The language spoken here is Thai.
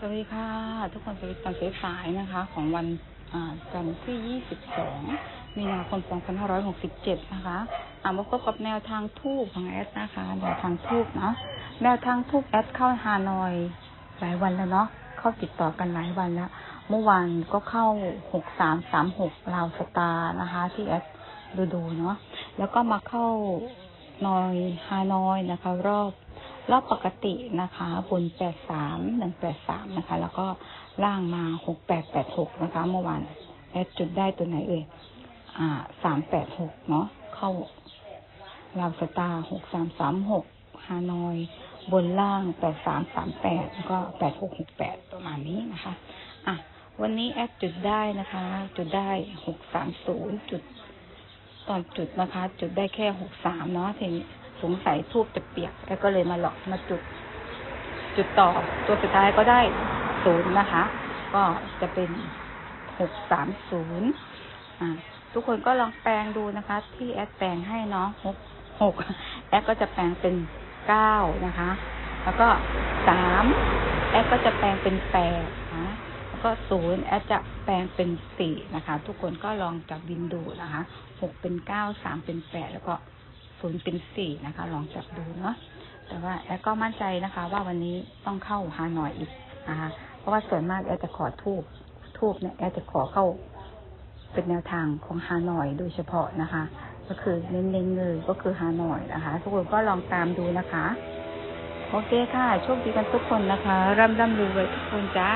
สวัสดีค่ะ ทุกคนสวัสดีตอนสายนะคะ ของวันจันทร์ที่ 22 มีนาคม 2567 นะคะอ่ามาพบกับแนวทางทูบของแอดนะคะแนวทางทูบเนาะแนวทางทูบแอดเข้าฮานอยหลายวันแล้วเนาะเข้าติดต่อกันหลายวันแล้ว เมื่อวานก็เข้า 6336ลาวสตาร์นะคะ ที่แอดดูดูๆเนาะแล้วก็มาเข้านอยฮานอยนะคะ รอบ รอบปกตินะคะบนแปดสามหนึ่งแปดสามนะคะ แล้วก็ล่างมาหกแปดแปดหกนะคะ เมื่อวานแอดจุดได้ตัวไหนเอ่ยอ่าสามแปดหกเนาะเข้าลาวสตาร์หกสามสามหกฮานอย บนล่างแปดสามสามแปดแล้วก็แปดหกหกแปดประมาณนี้นะคะ อะ วันนี้แอดจุดได้นะคะ จุดได้หกสามศูนย์จุด ตอนจุดนะคะ จุดได้แค่หกสามเนาะทีนี้ สงสัยทูบจะเปียกแล้วก็เลยมาหลอกมาจุด จุดต่อตัวสุดท้ายก็ได้ศูนย์นะคะ ก็จะเป็นหกสามศูนย์อ่าทุกคนก็ลองแปลงดูนะคะ ที่แอดแปลงให้เนาะหกหกแอดก็จะแปลงเป็นเก้านะคะ แล้วก็สามแอดก็จะแปลงเป็นแปดนะแล้วก็ศูนย์แอดจะแปลงเป็นสี่นะคะ ทุกคนก็ลองจับบินดูนะคะหกเป็นเก้าสามเป็นแปดแล้วก็ ศูนย์เป็นสี่นะคะ ลองจับดูเนาะแต่ว่าแอดก็มั่นใจนะคะ ว่าวันนี้ต้องเข้าฮานอยอีกนะคะเพราะว่าส่วนมากแอดจะขอทูบทูบเนี่ยแอดจะขอเข้าเป็นแนวทางของฮานอยโดยเฉพาะนะคะ ก็คือเน้นๆเลยก็คือฮานอยนะคะ ทุกคนก็ลองตามดูนะคะ โอเคค่ะโชคดีกันทุกคนนะคะร่ำร่ำรวยทุกคนจ้า